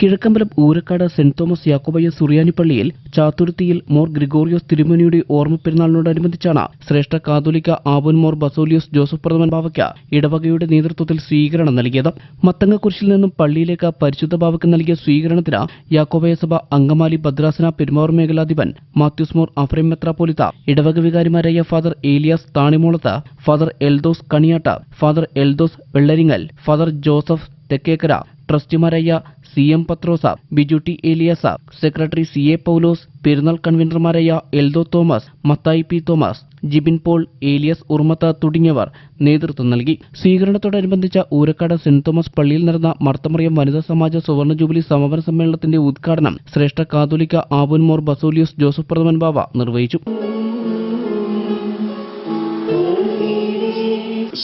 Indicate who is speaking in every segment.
Speaker 1: Kizhakkambalam Oorakkad saint Thomas Yakobaya Suriyani പള്ളിയിൽ ചാത്തുരുത്തിയിൽ more Gregorios തിരുമുനിയുടെ ഓർമ്മ പെരുന്നാളിനോടനുബന്ധിച്ചാണ് ശ്രേഷ്ഠ കാതോലിക്ക ആബുൻ മോർ ബസോലിയോസ് ജോസഫ് പ്രഥമൻ ബാവയ്ക്ക് ഇടവകയുടെ നേതൃത്വത്തിൽ സ്വീകരണം നൽകിയത്. മത്തങ്ങക്കുരിശിൽ നിന്നും പള്ളിയിലേക്ക് പരിശുദ്ധ ബാവയ്ക്ക് നൽകിയ സ്വീകരണത്തിന് യാക്കോബയ സഭ അങ്കമാലി ഭദ്രാസന പെരുമാറൂർ മേഖലാധിപൻ മാത്യൂസ് മോർ അഫ്രൈം മെത്രാപോലിത്ത ഇടവക വികാരിമാരായ father Elias Thanimolath father Eldhose Kaniyatt father Eldhose Vellaringal father Joseph Thekkekkara ട്രസ്റ്റിമാരായ C M Pathrose Biju T Elias secretary C A Paulose പെരുന്നാൾ കൺവീനർമാരായ Eldho Thomas Mathai P Thomas Jibin Paul Elias Urmath തുടങ്ങിയവർ നേതൃത്വം നൽകി. സ്വീകരണത്തോടനുബന്ധിച്ച Oorakkad saint Thomas പള്ളിയിൽ നടന്ന മർത്തമറിയം വനിതാ സമാജ സുവർണ jubilee സമാപന സമ്മേളനത്തിന്റെ ഉദ്ഘാടനം ശ്രേഷ്ഠ കാതോലിക്ക ആബുൻമോർ ബസോലിയോസ് ജോസഫ് പ്രഥമൻ ബാവ നിർവഹിച്ചു.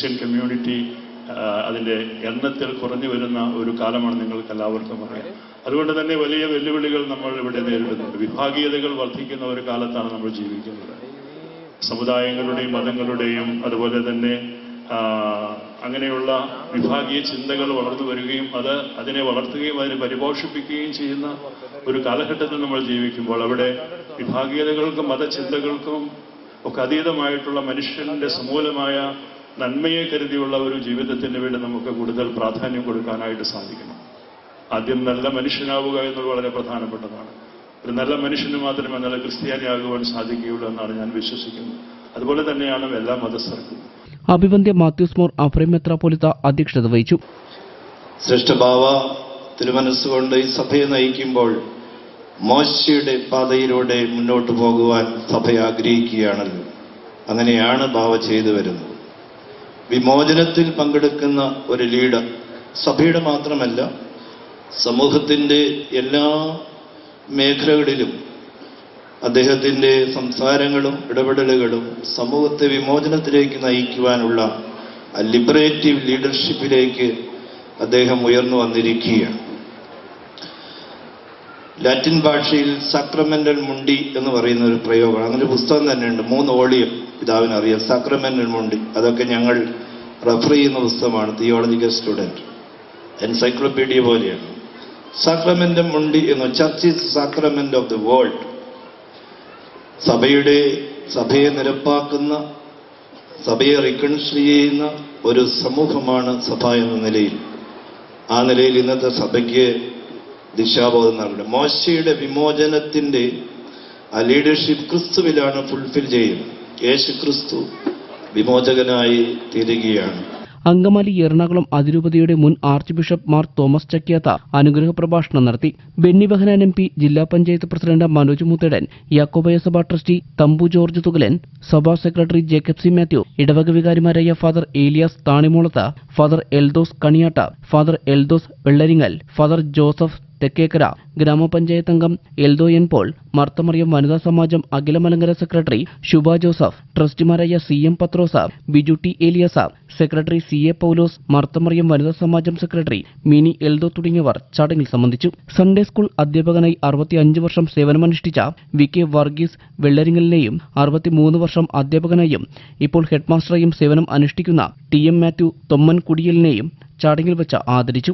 Speaker 2: സെന്റ് കമ്മ്യൂണിറ്റി ആ, അതിന്റെ എണ്ണത്തിൽ കുറഞ്ഞു വരുന്ന ഒരു കാലമാണ് നിങ്ങൾക്ക് എല്ലാവർക്കും അറിയാം. അതുകൊണ്ട് തന്നെ വലിയ വെല്ലുവിളികൾ നമ്മൾ ഇവിടെ നേരിടുന്നുണ്ട്. വിഭാഗീയതകൾ വർദ്ധിക്കുന്ന ഒരു കാലത്താണ് നമ്മൾ ജീവിക്കുന്നത്. സമുദായങ്ങളുടെയും മതങ്ങളുടെയും അതുപോലെ തന്നെ അങ്ങനെയുള്ള വിഭാഗീയ ചിന്തകൾ വളർന്നു വരികയും അത് അതിനെ വളർത്തുകയും അതിനെ പരിപോഷിപ്പിക്കുകയും ചെയ്യുന്ന ഒരു കാലഘട്ടത്തിൽ നമ്മൾ ജീവിക്കുമ്പോൾ അവിടെ വിഭാഗീയതകൾക്കും മതചിന്തകൾക്കും ഒക്കെ അതീതമായിട്ടുള്ള മനുഷ്യന്റെ സമൂലമായ നന്മയെ കരുതിയുള്ള ഒരു ജീവിതത്തിന് വേണ്ടി നമുക്ക് കൂടുതൽ പ്രാധാന്യം കൊടുക്കാനായിട്ട് സാധിക്കണം. ആദ്യം നല്ല മനുഷ്യനാവുക എന്നത് വളരെ പ്രധാനപ്പെട്ടതാണ്. ഒരു നല്ല മനുഷ്യന് മാത്രമേ നല്ല ക്രിസ്ത്യാനിയാകുവാൻ സാധിക്കുകയുള്ളൂ എന്നാണ് ഞാൻ വിശ്വസിക്കുന്നത്. അതുപോലെ തന്നെയാണ് എല്ലാ മതസ്ഥർക്കും.
Speaker 1: അഭിവന്ദ്യ മാത്യൂസ് മോർ അഫ്രൈം മെത്രാപ്പോലിത്ത അധ്യക്ഷത വഹിച്ചു.
Speaker 3: ശ്രേഷ്ഠഭാവ തിരുമനസ്സുകൊണ്ട് ഈ സഭയെ നയിക്കുമ്പോൾ മോശയുടെ പാതയിലൂടെ മുന്നോട്ട് പോകുവാൻ സഭ ആഗ്രഹിക്കുകയാണല്ലോ. അങ്ങനെയാണ് ബാവ ചെയ്തു വരുന്നത്. വിമോചനത്തിൽ പങ്കെടുക്കുന്ന ഒരു ലീഡർ സഭയുടെ മാത്രമല്ല സമൂഹത്തിന്റെ എല്ലാ മേഖലകളിലും അദ്ദേഹത്തിന്റെ സംസാരങ്ങളും ഇടപെടലുകളും സമൂഹത്തെ വിമോചനത്തിലേക്ക് നയിക്കുവാനുള്ള ലിബറേറ്റീവ് ലീഡർഷിപ്പിലേക്ക് അദ്ദേഹം ഉയർന്നു വന്നിരിക്കുകയാണ്. ലാറ്റിൻ ഭാഷയിൽ സക്രമെന്റൽ മുണ്ടി എന്ന് പറയുന്ന ഒരു പ്രയോഗമാണ്. അങ്ങനെ പുസ്തകം തന്നെയുണ്ട്. മൂന്ന് ഓളിയം പിതാവിന് അറിയാം സക്രമെന്റൽ മുണ്ടി. അതൊക്കെ ഞങ്ങൾ റെഫർ ചെയ്യുന്ന പുസ്തകമാണ്. Theological student. എൻസൈക്ലോപീഡിയ പോലെയാണ്. സാക്രമെന്റ് മുണ്ടി എന്ന് church is sacrament of the world. സഭയുടെ സഭയെ നിരപ്പാക്കുന്ന സഭയെ റിക്കൺസിൽ ചെയ്യുന്ന ഒരു സമൂഹമാണ് സഭ എന്ന നിലയിൽ. ആ നിലയിൽ ഇന്നത്തെ സഭയ്ക്ക് ദിശാബോധം നൽകണം മോശയുടെ വിമോചനത്തിന്റെ ആ ലീഡർഷിപ്പ് ക്രിസ്തുവിലാണ് ഫുൾഫിൽ ചെയ്യുന്നത് യേശു ക്രിസ്തു വിമോചകനായി തീരുകയാണ്.
Speaker 1: അങ്കമാലി എറണാകുളം അതിരൂപതയുടെ മുൻ archbishop Mar Thomas Chakkiyath അനുഗ്രഹ പ്രഭാഷണം നടത്തി. ബെന്നി ബെഹനാൻ എം പി ജില്ലാ പഞ്ചായത്ത് പ്രസിഡന്റ് മനോജ് മുത്തേടൻ യാക്കോബയ സഭ ട്രസ്റ്റി തമ്പു ജോർജ് തുകലൻ സഭാ സെക്രട്ടറി ജേക്കബ് സി മാത്യു ഇടവക വികാരിമാരായ father Elias Thanimoolath father Eldhose Kaniyatt father Eldhose Vellaringal father Joseph Thekkekkara ഗ്രാമപഞ്ചായത്ത് അംഗം എൽദോ എൻ പോൾ മർത്തമറിയം വനിതാ സമാജം അഖിലമലങ്കര secretary Shubha Joseph ട്രസ്റ്റിമാരായ C M Pathrose Biju T Elias secretary C A Paulose Marthamariyam വനിതാ സമാജം secretary mini Eldho തുടങ്ങിയവർ ചടങ്ങിൽ സംബന്ധിച്ചു. സൺഡേ സ്കൂൾ അധ്യാപകനായി അറുപത്തിയഞ്ച് വർഷം സേവനമനുഷ്ഠിച്ച വി കെ വർഗീസ് വെള്ളരിങ്ങലിനെയും അറുപത്തിമൂന്ന് വർഷം അധ്യാപകനായും ഇപ്പോൾ ഹെഡ്മാസ്റ്ററായും സേവനം അനുഷ്ഠിക്കുന്ന ടി എം മാത്യു തൊമ്മൻ കുടിയലിനെയും ചടങ്ങിൽ വെച്ച് ആദരിച്ചു.